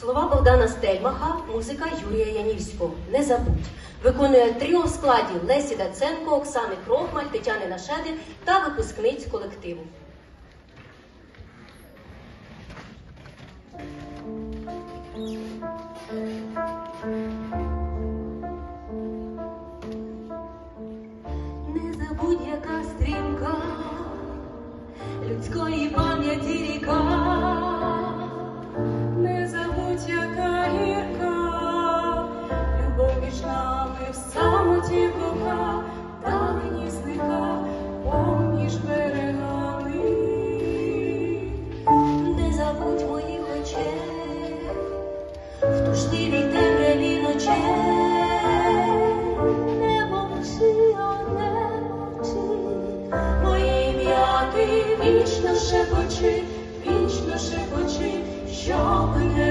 Слова Богдана Стельмаха, музика Юрія Янівського. Не забудь. Виконує тріо в складі Лесі Даценко, Оксани Крохмаль, Тетяни Нашеди та випускниць колективу. Не забудь, яка стрімка людської. твоїх очей, в тужній темряві ночей, не мовчи, о не мовчи, моє ім'я ти вічно шепочи, вічно шепочи, що мене.